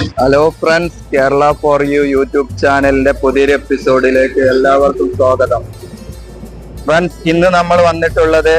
Hello friends Kerala for you YouTube ചാനലിന്റെ പുതിയൊരു എപ്പിസോഡിലേക്ക് എല്ലാവർക്കും സ്വാഗതം. ഫ്രണ്ട്സ് ഇന്ന് നമ്മൾ വന്നിട്ടുള്ളത്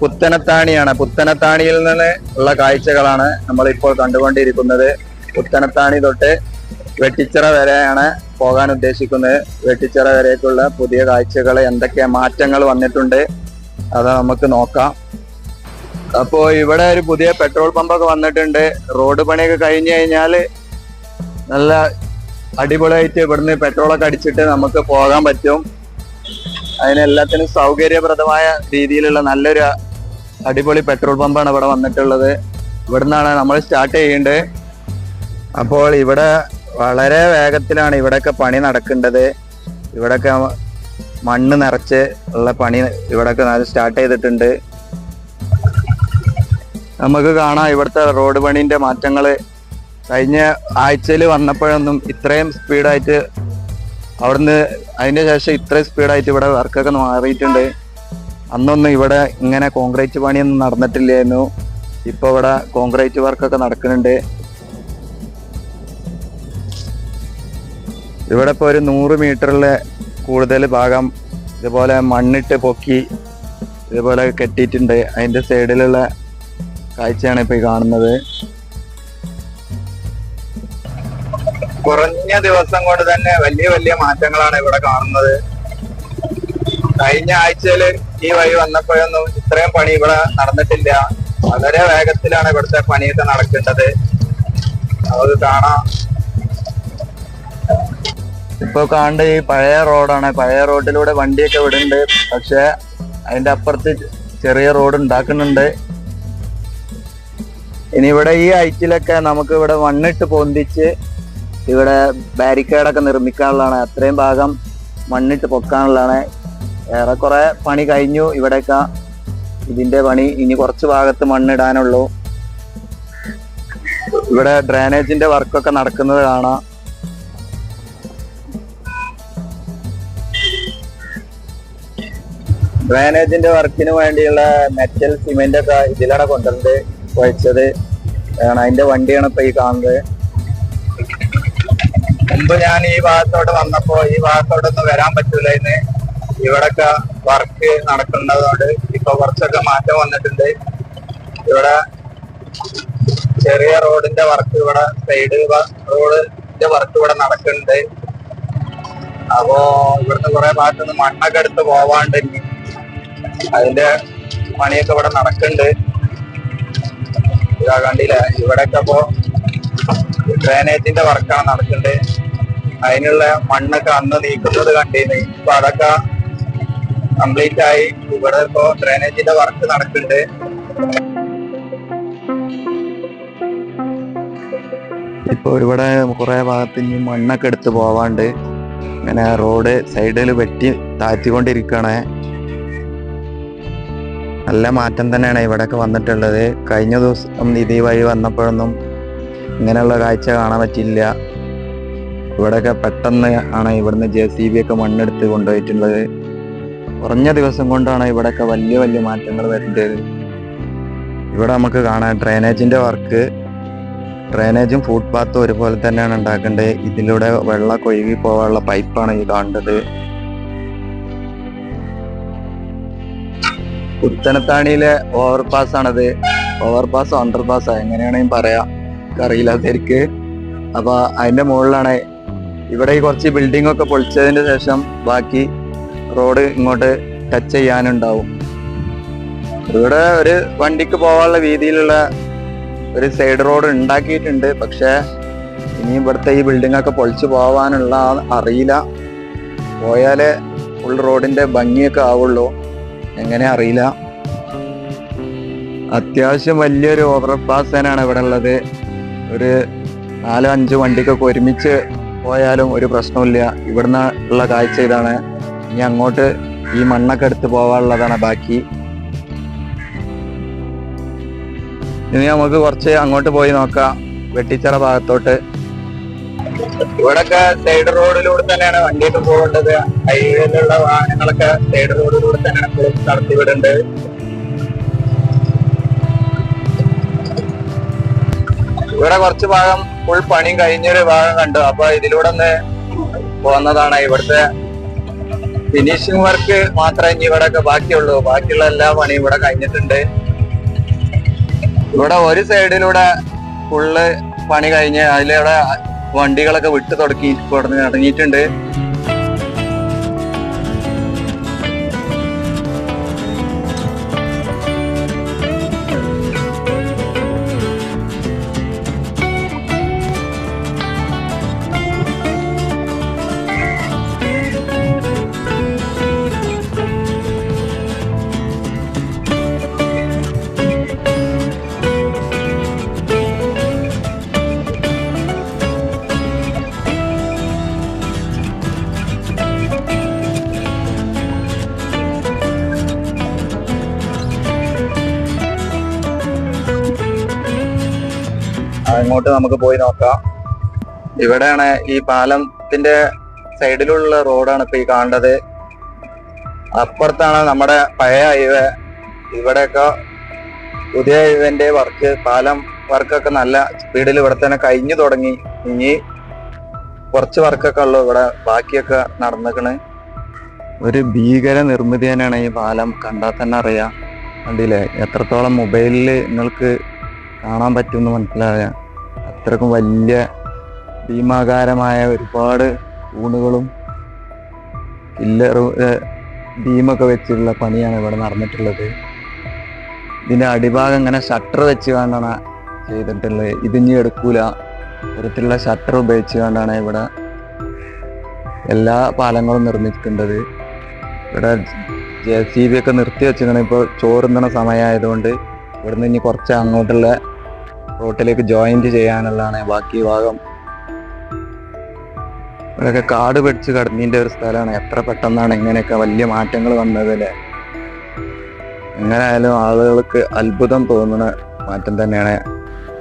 പുത്തനത്താണിയാണ്. പുത്തനത്താണിയിൽ നിന്ന് ഉള്ള കാഴ്ചകളാണ് നമ്മളിപ്പോൾ കണ്ടുകൊണ്ടിരിക്കുന്നത്. പുത്തനത്താണി തൊട്ട് വെട്ടിച്ചിറ വരെയാണ് പോകാൻ ഉദ്ദേശിക്കുന്നത്. വെട്ടിച്ചിറ വരേക്കുള്ള പുതിയ കാഴ്ചകൾ എന്തൊക്കെ മാറ്റങ്ങൾ വന്നിട്ടുണ്ട് അത് നമുക്ക് നോക്കാം. അപ്പോ ഇവിടെ ഒരു പുതിയ പെട്രോൾ പമ്പൊക്കെ വന്നിട്ടുണ്ട്. റോഡ് പണിയൊക്കെ കഴിഞ്ഞു കഴിഞ്ഞാൽ നല്ല അടിപൊളിയായിട്ട് ഇവിടുന്ന് പെട്രോളൊക്കെ അടിച്ചിട്ട് നമുക്ക് പോകാൻ പറ്റും. അതിനെല്ലാത്തിനും സൗകര്യപ്രദമായ രീതിയിലുള്ള നല്ലൊരു അടിപൊളി പെട്രോൾ പമ്പാണ് ഇവിടെ വന്നിട്ടുള്ളത്. ഇവിടുന്നാണ് നമ്മൾ സ്റ്റാർട്ട് ചെയ്യേണ്ടത് അപ്പോൾ ഇവിടെ വളരെ വേഗത്തിലാണ് ഇവിടെയൊക്കെ പണി നടക്കേണ്ടത്. ഇവിടെയൊക്കെ മണ്ണ് നിറച്ച് ഉള്ള പണി ഇവിടെയൊക്കെ സ്റ്റാർട്ട് ചെയ്തിട്ടുണ്ട്. നമുക്ക് കാണാം ഇവിടുത്തെ റോഡ് പണിന്റെ മാറ്റങ്ങൾ കഴിഞ്ഞ ആഴ്ചയിൽ വന്നപ്പോഴൊന്നും ഇത്രയും സ്പീഡായിട്ട് അവിടുന്ന് അതിന്റെ ശേഷം ഇത്രയും സ്പീഡായിട്ട് ഇവിടെ വർക്കൊക്കെ മാറിയിട്ടുണ്ട്. അന്നൊന്നും ഇവിടെ ഇങ്ങനെ കോൺക്രീറ്റ് പണിയൊന്നും നടന്നിട്ടില്ലായിരുന്നു ഇപ്പൊ ഇവിടെ കോൺക്രീറ്റ് വർക്കൊക്കെ നടക്കുന്നുണ്ട്. ഇവിടെ ഇപ്പോൾ ഒരു നൂറ് മീറ്ററിലെ കൂടുതൽ ഭാഗം ഇതുപോലെ മണ്ണിട്ട് പൊക്കി ഇതുപോലെ കെട്ടിയിട്ടുണ്ട്. അതിന്റെ സൈഡിലുള്ള കാഴ്ചയാണ് ഇപ്പൊ ഈ കാണുന്നത്. കുറഞ്ഞ ദിവസം കൊണ്ട് തന്നെ വലിയ വലിയ മാറ്റങ്ങളാണ് ഇവിടെ കാണുന്നത്. കഴിഞ്ഞ ആഴ്ചയിൽ ഈ വഴി വന്നപ്പോഴൊന്നും ഇത്രയും പണി ഇവിടെ നടന്നിട്ടില്ല. വളരെ വേഗത്തിലാണ് ഇവിടുത്തെ പണിയൊക്കെ നടക്കേണ്ടത്. അത് കാണാം. ഇപ്പൊ കാണേണ്ട ഈ പഴയ റോഡാണ്. പഴയ റോഡിലൂടെ വണ്ടിയൊക്കെ വിടുന്നുണ്ട്. പക്ഷെ അതിന്റെ അപ്പുറത്ത് ചെറിയ റോഡ് ഉണ്ടാക്കുന്നുണ്ട്. ഇനി ഇവിടെ ഈ ഐറ്റിലൊക്കെ നമുക്ക് ഇവിടെ മണ്ണിട്ട് പൊന്തിച്ച് ഇവിടെ ബാരിക്കേഡൊക്കെ നിർമ്മിക്കാനുള്ളതാണ്. അത്രയും ഭാഗം മണ്ണിട്ട് പൊക്കാനുള്ളതാണ്. ഏറെക്കുറെ പണി കഴിഞ്ഞു. ഇവിടെയൊക്കെ ഇതിന്റെ പണി ഇനി കുറച്ച് ഭാഗത്ത് മണ്ണിടാനുള്ളൂ. ഇവിടെ ഡ്രൈനേജിന്റെ വർക്കൊക്കെ നടക്കുന്നത് കാണാം. ഡ്രൈനേജിന്റെ വർക്കിന് വേണ്ടിയുള്ള മെറ്റൽ സിമെന്റ് ഒക്കെ ഇതിലാണ് കൊണ്ടുവന്നത് ആണ് അതിന്റെ വണ്ടിയാണ് ഇപ്പൊ ഈ കാണുന്നത്. മുമ്പ് ഞാൻ ഈ ഭാഗത്തോട്ട് വന്നപ്പോ ഈ ഭാഗത്തോട്ടൊന്നും വരാൻ പറ്റൂലായിരുന്നു. ഇവിടൊക്കെ വർക്ക് നടക്കുന്നതുകൊണ്ട് ഇപ്പൊ കുറച്ചൊക്കെ മാറ്റം വന്നിട്ടുണ്ട്. ഇവിടെ ചെറിയ റോഡിന്റെ വർക്ക് ഇവിടെ സൈഡ് റോഡിന്റെ വർക്ക് ഇവിടെ നടക്കുന്നുണ്ട്. അപ്പോ ഇവിടുന്ന് കുറെ ഭാഗത്തുനിന്ന് മണ്ണൊക്കെ എടുത്ത് പോവാണ്ട് അതിന്റെ പണിയൊക്കെ ഇവിടെ നടക്കുന്നുണ്ട്. ഇതാ കണ്ടില്ല ഇവിടെയൊക്കെ അപ്പോ ഡ്രൈനേജിന്റെ വർക്കാണ് നടക്കുന്നത് അതിനുള്ള മണ്ണൊക്കെ അന്ന് നീക്കുന്നത് കണ്ടിരുന്നു ഇപ്പൊ അതൊക്കെ കംപ്ലീറ്റ് ആയി. ഇവിടെ ഇപ്പോ ഡ്രൈനേജിന്റെ വർക്ക് നടക്കുന്നുണ്ട് ഇപ്പോൾ ഇവിടെ കുറെ ഭാഗത്ത് ഇനി മണ്ണൊക്കെ എടുത്ത് പോവാണ്ട്. ഇങ്ങനെ റോഡ് സൈഡിൽ വെട്ടി താഴ്ത്തിക്കൊണ്ടിരിക്കണേ. നല്ല മാറ്റം തന്നെയാണ് ഇവിടെയൊക്കെ വന്നിട്ടുള്ളത്. കഴിഞ്ഞ ദിവസം നിധി വഴി വന്നപ്പോഴൊന്നും ഇങ്ങനെയുള്ള കാഴ്ച കാണാൻ പറ്റില്ല ഇവിടെയൊക്കെ പെട്ടെന്ന് ആണ് ഇവിടുന്ന് ജെ സി ബി ഒക്കെ മണ്ണെടുത്ത് കൊണ്ടുപോയിട്ടുള്ളത്. കുറഞ്ഞ ദിവസം കൊണ്ടാണ് ഇവിടെയൊക്കെ വലിയ വലിയ മാറ്റങ്ങൾ വരുന്നത്. ഇവിടെ നമുക്ക് കാണാം ഡ്രൈനേജിന്റെ വർക്ക്. ഡ്രെയിനേജും ഫുട്പാത്തും ഒരുപോലെ തന്നെയാണ് ഉണ്ടാക്കേണ്ടത്. ഇതിലൂടെ വെള്ളം കൊഴുകി പോകാനുള്ള പൈപ്പാണ് ഈ കാണേണ്ടത് പുത്തനത്താണിയിലെ ഓവർപാസ് ആണത്. ഓവർപാസ് അണ്ടർപാസ് എങ്ങനെയാണെങ്കിൽ പറയാം. അറിയില്ല ശരിക്ക് അപ്പൊ അതിന്റെ മുകളിലാണ്. ഇവിടെ ഈ കുറച്ച് ബിൽഡിംഗ് ഒക്കെ പൊളിച്ചതിന് ശേഷം ബാക്കി റോഡ് ഇങ്ങോട്ട് ടച്ച് ചെയ്യാനുണ്ടാവും. ഇവിടെ ഒരു വണ്ടിക്ക് പോകാനുള്ള രീതിയിലുള്ള ഒരു സൈഡ് റോഡ് ഉണ്ടാക്കിയിട്ടുണ്ട്. പക്ഷെ ഇനി ഇവിടുത്തെ ഈ ബിൽഡിംഗ് ഒക്കെ പൊളിച്ചു പോവാനുള്ള അറിയില്ല. പോയാലേ ഫുൾ റോഡിന്റെ ഭംഗിയൊക്കെ ആവുള്ളൂ. എങ്ങനെ അറിയില്ല. അത്യാവശ്യം വലിയൊരു ഓവർപാസ് തന്നെയാണ് ഇവിടെ ഉള്ളത്. ഒരു നാലോ അഞ്ചോ വണ്ടിക്കൊക്കെ ഒരുമിച്ച് പോയാലും ഒരു പ്രശ്നമില്ല ഇവിടുന്ന് ഉള്ള കാഴ്ച ഇതാണ്. ഇനി അങ്ങോട്ട് ഈ മണ്ണൊക്കെ എടുത്ത് പോകാനുള്ളതാണ് ബാക്കി. ഇനി നമുക്ക് കുറച്ച് അങ്ങോട്ട് പോയി നോക്കാം. വെട്ടിച്ചിറ ഭാഗത്തോട്ട്. ഇവിടൊക്കെ സൈഡ് റോഡിലൂടെ തന്നെയാണ് വണ്ടിയൊക്കെ പോകേണ്ടത്. ഹൈവേയിലുള്ള വാഹനങ്ങളൊക്കെ സൈഡ് റോഡിലൂടെ തന്നെയാണ് ഇപ്പോൾ കടത്തിവിടേണ്ടത് ഇവിടെ കുറച്ച് ഭാഗം ഫുൾ പണിയും കഴിഞ്ഞൊരു ഭാഗം കണ്ടു. അപ്പൊ ഇതിലൂടെ ഒന്ന് പോന്നതാണ് ഇവിടുത്തെ ഫിനിഷിംഗ് വർക്ക് മാത്രമേ ഇനി ഇവിടെ ഒക്കെ ബാക്കിയുള്ളൂ. ബാക്കിയുള്ള എല്ലാ പണിയും ഇവിടെ കഴിഞ്ഞിട്ടുണ്ട്. ഇവിടെ ഒരു സൈഡിലൂടെ ഫുള്ള് പണി കഴിഞ്ഞ് അതിലൂടെ വണ്ടികളൊക്കെ വിട്ടു തുടക്കി തുടങ്ങിയിട്ടുണ്ട് അങ്ങോട്ട് നമുക്ക് പോയി നോക്കാം. ഇവിടെയാണ് ഈ പാലത്തിന്റെ സൈഡിലുള്ള റോഡാണ് ഇപ്പൊ ഈ കാണേണ്ടത് അപ്പുറത്താണ് നമ്മുടെ പഴയ ഹൈവേ. ഇവിടെയൊക്കെ പുതിയ ഹൈവേന്റെ വർക്ക് പാലം വർക്കൊക്കെ നല്ല സ്പീഡിൽ ഇവിടെ തന്നെ കഴിഞ്ഞു തുടങ്ങി. ഇനി കുറച്ച് വർക്കൊക്കെ ഉള്ളു ഇവിടെ ബാക്കിയൊക്കെ നടന്നിക്കണ്. ഒരു ഭീകര നിർമ്മിതി തന്നെയാണ് ഈ പാലം. കണ്ടാൽ തന്നെ അറിയാം. കണ്ടില്ലേ? എത്രത്തോളം മൊബൈലിൽ നിങ്ങൾക്ക് കാണാൻ പറ്റുമെന്ന് മനസ്സിലാകാം അത്രക്കും വലിയ ഭീമാകാരമായ ഒരുപാട് തൂണുകളും ഇല്ല ബീമൊക്കെ വെച്ചിട്ടുള്ള പണിയാണ് ഇവിടെ നടന്നിട്ടുള്ളത്. ഇതിന്റെ അടിഭാഗം ഇങ്ങനെ ഷട്ടർ വെച്ച് കൊണ്ടാണ് ചെയ്തിട്ടുള്ളത്. ഇതിഞ്ഞി എടുക്കൂല. തരത്തിലുള്ള ഷട്ടർ ഉപയോഗിച്ച് കൊണ്ടാണ് ഇവിടെ എല്ലാ പാലങ്ങളും നിർമ്മിക്കേണ്ടത് ഇവിടെ ജെ സി ബി ഒക്കെ നിർത്തി വെച്ചിട്ടുണ്ടെങ്കിൽ ഇപ്പോൾ ചോറുന്നണ സമയമായതുകൊണ്ട് ഇവിടുന്ന് ഇനി കുറച്ച് അങ്ങോട്ടുള്ള റോട്ടിലേക്ക് ജോയിന്റ് ചെയ്യാനുള്ളതാണ് ബാക്കി ഭാഗം. ഇവിടെയൊക്കെ കാട് പിടിച്ച് കടന്നിന്റെ ഒരു സ്ഥലമാണ്. എത്ര പെട്ടെന്നാണ് ഇങ്ങനെയൊക്കെ വലിയ മാറ്റങ്ങൾ വന്നത് എങ്ങനെയായാലും ആളുകൾക്ക് അത്ഭുതം തോന്നുന്ന മാറ്റം തന്നെയാണ്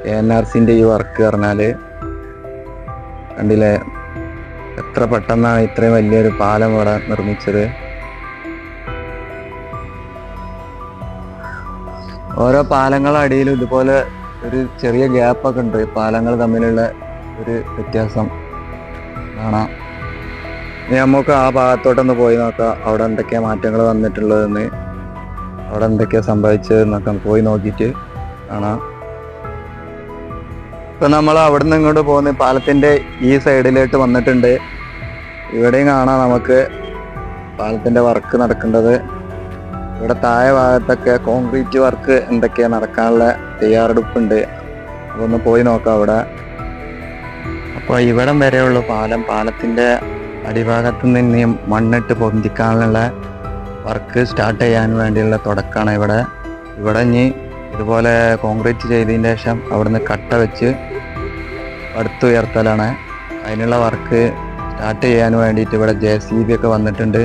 എ എൻ ആർ സിന്റെ ഈ വർക്ക് പറഞ്ഞാൽ കണ്ടില്ലേ? എത്ര പെട്ടെന്നാണ് ഇത്രയും വലിയൊരു പാലം ഇവിടെ നിർമ്മിച്ചത്. ഓരോ പാലങ്ങളുടെ അടിയിലും ഇതുപോലെ ഒരു ചെറിയ ഗ്യാപ്പൊക്കെ ഉണ്ട്. പാലങ്ങൾ തമ്മിലുള്ള ഒരു വ്യത്യാസം കാണാം. നമുക്ക് ആ ഭാഗത്തോട്ടൊന്ന് പോയി നോക്കാം. അവിടെ എന്തൊക്കെയാ മാറ്റങ്ങൾ വന്നിട്ടുള്ളതെന്ന്. അവിടെ എന്തൊക്കെയാ സംഭവിച്ചതെന്നൊക്കെ പോയി നോക്കിയിട്ട് കാണാം. ഇപ്പൊ നമ്മൾ അവിടെ നിന്ന് ഇങ്ങോട്ട് പോകുന്ന പാലത്തിന്റെ ഈ സൈഡിലോട്ട് വന്നിട്ടുണ്ട്. ഇവിടെയും കാണാം നമുക്ക് പാലത്തിന്റെ വർക്ക് നടക്കേണ്ടത്. ഇവിടെ താഴെ ഭാഗത്തൊക്കെ കോൺക്രീറ്റ് വർക്ക് എന്തൊക്കെയാ നടക്കാനുള്ള തയ്യാറെടുപ്പുണ്ട്. അതൊന്ന് പോയി നോക്കാം അവിടെ. അപ്പോൾ ഇവിടം വരെയുള്ള പാലം പാലത്തിന്റെ അടിഭാഗത്ത് നിന്ന് മണ്ണിട്ട് പൊന്തിക്കാനുള്ള വർക്ക് സ്റ്റാർട്ട് ചെയ്യാൻ വേണ്ടിയുള്ള തുടക്കമാണ് ഇവിടെ. ഇവിടെ ഇനി ഇതുപോലെ കോൺക്രീറ്റ് ചെയ്തതിന് ശേഷം അവിടുന്ന് കട്ട വെച്ച് അടുത്തുയർത്തലാണ് അതിനുള്ള വർക്ക് സ്റ്റാർട്ട് ചെയ്യാൻ വേണ്ടിയിട്ട് ഇവിടെ ജെ സി ബി ഒക്കെ വന്നിട്ടുണ്ട്.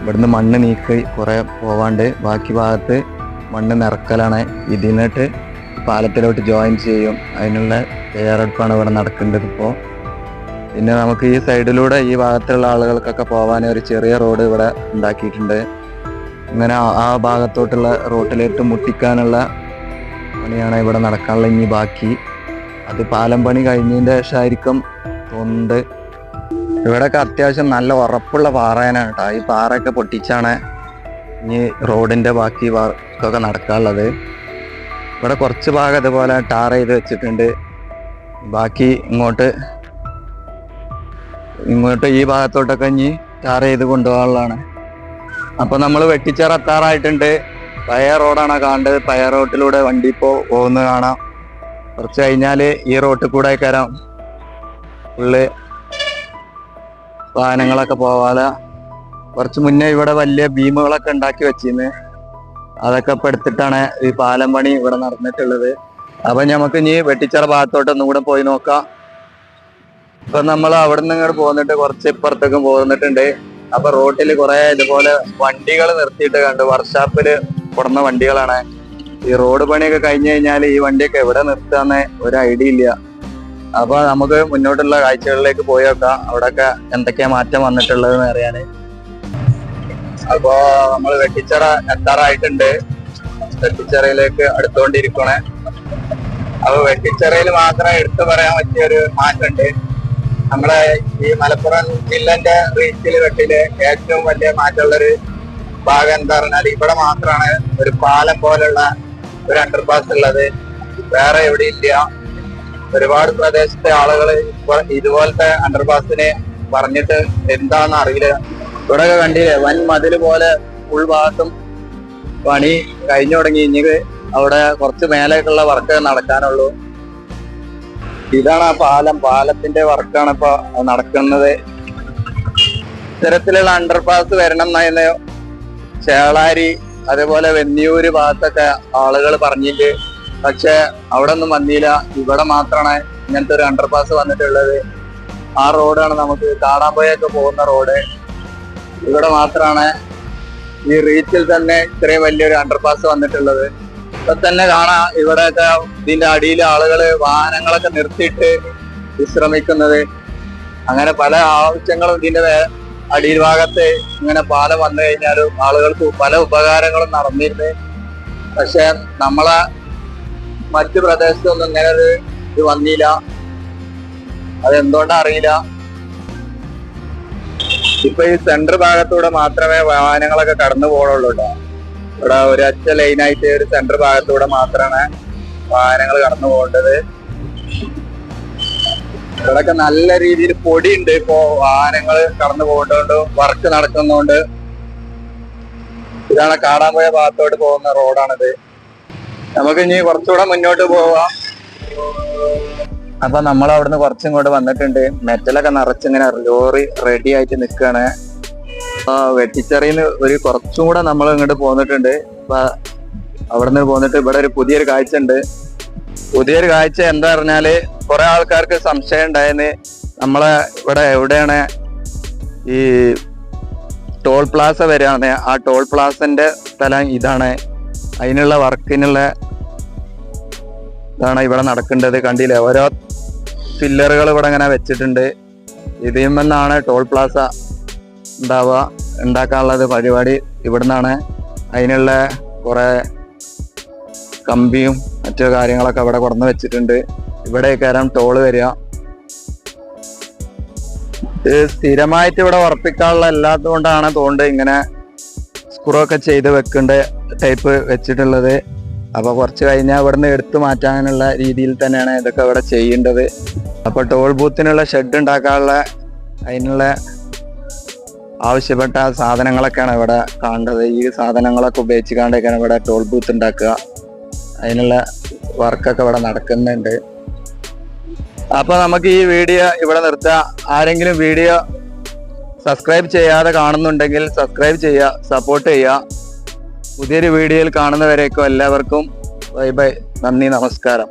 ഇവിടുന്ന് മണ്ണ് നീക്കി കുറെ പോവാണ്ട്. ബാക്കി ഭാഗത്ത് മണ്ണ് നിറക്കലാണ്. ഇതിന്നിട്ട് പാലത്തിലോട്ട് ജോയിൻ ചെയ്യും. അതിനുള്ള തയ്യാറെടുപ്പാണ് ഇവിടെ നടക്കേണ്ടത് ഇപ്പോൾ പിന്നെ നമുക്ക് ഈ സൈഡിലൂടെ ഈ ഭാഗത്തുള്ള ആളുകൾക്കൊക്കെ പോകാൻ ഒരു ചെറിയ റോഡ് ഇവിടെ ഉണ്ടാക്കിയിട്ടുണ്ട്. ഇങ്ങനെ ആ- ആ ഭാഗത്തോട്ടുള്ള റോട്ടിലേക്ക് മുട്ടിക്കാനുള്ള പണിയാണ് ഇവിടെ നടക്കാനുള്ള ഇനി ബാക്കി. അത് പാലം പണി കഴിഞ്ഞതിന്റെ ശേഷമായിരിക്കും തൊണ്ട് ഇവിടെയൊക്കെ അത്യാവശ്യം നല്ല ഉറപ്പുള്ള പാറേനാണ് കേട്ടോ. ഈ പാറയൊക്കെ പൊട്ടിച്ചാണ് ഇനി റോഡിന്റെ ബാക്കി വർക്കൊക്കെ നടക്കാനുള്ളത്. ഇവിടെ കുറച്ച് ഭാഗം ഇതുപോലെ ടാർ ചെയ്ത് വെച്ചിട്ടുണ്ട്. ബാക്കി ഇങ്ങോട്ട് ഇങ്ങോട്ട് ഈ ഭാഗത്തോട്ടൊക്കെ ഇനി ടാർ ചെയ്ത് കൊണ്ടുപോകാനുള്ളതാണ്. അപ്പോൾ നമ്മൾ വെട്ടിച്ചേർ എത്താറായിട്ടുണ്ട്. പഴയ റോഡാണ് കാണേണ്ടത്. പഴയ റോട്ടിലൂടെ വണ്ടി ഇപ്പോൾ പോകുന്നത് കാണാം. കുറച്ച് കഴിഞ്ഞാൽ ഈ റോട്ടിൽ കൂടെ കയറാം. ഫുള്ള് വാഹനങ്ങളൊക്കെ പോവാതെ കുറച്ച് മുന്നേ ഇവിടെ വലിയ ഭീമുകളൊക്കെ ഉണ്ടാക്കി വെച്ചിരുന്നു. അതൊക്കെ ഇപ്പൊ എടുത്തിട്ടാണ് ഈ പാലം പണി ഇവിടെ നടന്നിട്ടുള്ളത്. അപ്പൊ നമുക്ക് ഇനി വെട്ടിച്ചറ ഭാഗത്തോട്ട് ഒന്നും കൂടെ പോയി നോക്കാം. ഇപ്പൊ നമ്മൾ അവിടെ നിന്ന് ഇങ്ങോട്ട് പോന്നിട്ട് കുറച്ച് ഇപ്പുറത്തേക്കും പോന്നിട്ടുണ്ട്. അപ്പൊ റോട്ടിൽ കുറെ ഇതുപോലെ വണ്ടികൾ നിർത്തിയിട്ട് കണ്ടു വർക്ക്ഷോപ്പിൽ കൊടുന്ന വണ്ടികളാണ്. ഈ റോഡ് പണിയൊക്കെ കഴിഞ്ഞു കഴിഞ്ഞാൽ ഈ വണ്ടിയൊക്കെ എവിടെ നിർത്താന്ന് ഒരു ഐഡിയ ഇല്ല. അപ്പൊ നമുക്ക് മുന്നോട്ടുള്ള കാഴ്ചകളിലേക്ക് പോയി നോക്കാം. അവിടെയൊക്കെ എന്തൊക്കെയാ മാറ്റം വന്നിട്ടുള്ളതെന്ന് അറിയാന്. അപ്പോ നമ്മൾ വെട്ടിച്ചറ എത്താറായിട്ടുണ്ട്. വെട്ടിച്ചറയിലേക്ക് അടുത്തുകൊണ്ടിരിക്കണേ അപ്പൊ വെട്ടിച്ചറയിൽ മാത്രം എടുത്തു പറയാൻ പറ്റിയ ഒരു മാറ്റമുണ്ട്. നമ്മളെ ഈ മലപ്പുറം ജില്ലന്റെ റീച്ചിൽ വെട്ടിൽ ഏറ്റവും വലിയ മാറ്റമുള്ളൊരു ഭാഗം എന്താ പറഞ്ഞാൽ ഇവിടെ മാത്രമാണ് ഒരു പാലം പോലുള്ള ഒരു അണ്ടർപാസ് ഉള്ളത്. വേറെ എവിടെ ഇല്ല. ഒരുപാട് പ്രദേശത്തെ ആളുകൾ ഇതുപോലത്തെ അണ്ടർപാസിനെ പറഞ്ഞിട്ട് എന്താണെന്ന് അറിയില്ല. ഇവിടെ കണ്ടില്ലേ? വൻ മതിൽ പോലെ ഉൾഭാഗത്തും പണി കഴിഞ്ഞു തുടങ്ങി. ഇനി അവിടെ കുറച്ച് മേലേക്കുള്ള വർക്ക് നടക്കാനുള്ളൂ. ഇതാണ് ആ പാലം. പാലത്തിന്റെ വർക്കാണ് ഇപ്പൊ നടക്കുന്നത്. ഇത്തരത്തിലുള്ള അണ്ടർപാസ് വരണം എന്നായിരുന്നു ചേളാരി അതേപോലെ വെന്നിയൂര് ഭാഗത്തൊക്കെ ആളുകൾ പറഞ്ഞിട്ട്. പക്ഷെ അവിടെ ഒന്നും വന്നില്ല. ഇവിടെ മാത്രമാണ് ഇങ്ങനത്തെ ഒരു അണ്ടർപാസ് വന്നിട്ടുള്ളത്. ആ റോഡാണ് നമുക്ക് കാണാമ്പോയൊക്കെ പോകുന്ന റോഡ് ഇവിടെ മാത്രമാണ് ഈ റീച്ചിൽ തന്നെ ഇത്രയും വലിയൊരു അണ്ടർപാസ് വന്നിട്ടുള്ളത്. ഇപ്പൊ തന്നെ കാണാം ഇവിടെയൊക്കെ ഇതിന്റെ അടിയിൽ ആളുകൾ വാഹനങ്ങളൊക്കെ നിർത്തിയിട്ട് വിശ്രമിക്കുന്നത്. അങ്ങനെ പല ആവശ്യങ്ങളും ഇതിന്റെ അടിയിൽ ഭാഗത്ത് ഇങ്ങനെ പാലം വന്നു കഴിഞ്ഞാലും ആളുകൾക്ക് പല ഉപകാരങ്ങളും നടന്നിരുന്നു. പക്ഷെ നമ്മളെ മറ്റു പ്രദേശത്തൊന്നും ഇങ്ങനെ ഒരു ഇത് വന്നില്ല. അതെന്തുകൊണ്ടാ അറിയില്ല. ഇപ്പൊ ഈ സെന്റർ ഭാഗത്തൂടെ മാത്രമേ വാഹനങ്ങളൊക്കെ കടന്നു പോകണുള്ളൂ ഒരു ഇവിടെ ഒരൊറ്റ ലൈനായിട്ട് ഒരു സെന്റർ ഭാഗത്തൂടെ മാത്രമേ വാഹനങ്ങൾ കടന്നു പോകേണ്ടത്. ഇവിടെയൊക്കെ നല്ല രീതിയിൽ പൊടി ഉണ്ട് ഇപ്പോ വാഹനങ്ങൾ കടന്നു പോകേണ്ടതുകൊണ്ട് വർക്ക് നടക്കുന്നതുകൊണ്ട്. ഇതാണ് കാണാൻ പോയ ഭാഗത്തോട്ട് പോകുന്ന റോഡാണിത് നമുക്ക് ഇനി കുറച്ചുകൂടെ മുന്നോട്ട് പോവാം. അപ്പൊ നമ്മൾ അവിടുന്ന് കുറച്ചും കൂടെ വന്നിട്ടുണ്ട്. മെറ്റലൊക്കെ നിറച്ചിങ്ങനെ ലോറി റെഡി ആയിട്ട് നിൽക്കുകയാണ് വെട്ടിച്ചെറിയിൽ നിന്ന് ഒരു കുറച്ചും കൂടെ നമ്മൾ ഇങ്ങോട്ട് പോന്നിട്ടുണ്ട്. അപ്പൊ അവിടുന്ന് പോന്നിട്ട് ഇവിടെ ഒരു പുതിയൊരു കാഴ്ച ഉണ്ട്. പുതിയൊരു കാഴ്ച എന്താ പറഞ്ഞാൽ കുറെ ആൾക്കാർക്ക് സംശയം ഉണ്ടായെന്ന് നമ്മളെ ഇവിടെ എവിടെയാണ് ഈ ടോൾ പ്ലാസ വരികയാണ്. ആ ടോൾ പ്ലാസന്റെ സ്ഥലം ഇതാണ്. അതിനുള്ള വർക്കിനുള്ള ഇതാണ് ഇവിടെ നടക്കേണ്ടത്. കണ്ടില്ലേ? ഓരോ പില്ലറുകൾ ഇവിടെ ഇങ്ങനെ വെച്ചിട്ടുണ്ട്. ഇതിൽ നിന്നാണ് ടോൾ പ്ലാസ ഉണ്ടാവുക ഉണ്ടാക്കാനുള്ളത് പരിപാടി ഇവിടുന്നാണ്. അതിനുള്ള കുറേ കമ്പിയും മറ്റു കാര്യങ്ങളൊക്കെ ഇവിടെ കൊണ്ടുവന്ന് വെച്ചിട്ടുണ്ട്. ഇവിടെ കയറാൻ ടോൾ വരിക. ഇത് സ്ഥിരമായിട്ട് ഇവിടെ ഉറപ്പിക്കാനുള്ള അല്ലാത്തത് കൊണ്ടാണ് തോന്നുന്നത് ഇങ്ങനെ സ്ക്രൂ ഒക്കെ ചെയ്ത് വെക്കേണ്ട ടൈപ്പ് വെച്ചിട്ടുള്ളത്. അപ്പൊ കുറച്ച് കഴിഞ്ഞാൽ ഇവിടുന്ന് എടുത്തു മാറ്റാനുള്ള രീതിയിൽ തന്നെയാണ് ഇതൊക്കെ ഇവിടെ ചെയ്യേണ്ടത്. അപ്പൊ ടോൾ ബൂത്തിനുള്ള ഷെഡ് ഉണ്ടാക്കാനുള്ള അതിനുള്ള ആവശ്യപ്പെട്ട സാധനങ്ങളൊക്കെയാണ് ഇവിടെ കാണേണ്ടത്. ഈ സാധനങ്ങളൊക്കെ ഉപയോഗിച്ചുകൊണ്ടൊക്കെയാണ് ഇവിടെ ടോൾ ബൂത്ത് ഉണ്ടാക്കുക. അതിനുള്ള വർക്കൊക്കെ ഇവിടെ നടക്കുന്നുണ്ട്. അപ്പോൾ നമുക്ക് ഈ വീഡിയോ ഇവിടെ നിർത്താം. ആരെങ്കിലും വീഡിയോ സബ്സ്ക്രൈബ് ചെയ്യാതെ കാണുന്നുണ്ടെങ്കിൽ സബ്സ്ക്രൈബ് ചെയ്യുക സപ്പോർട്ട് ചെയ്യുക. പുതിയൊരു വീഡിയോയിൽ കാണുന്നവരേക്കും എല്ലാവർക്കും ബൈ ബൈ. നന്ദി നമസ്കാരം.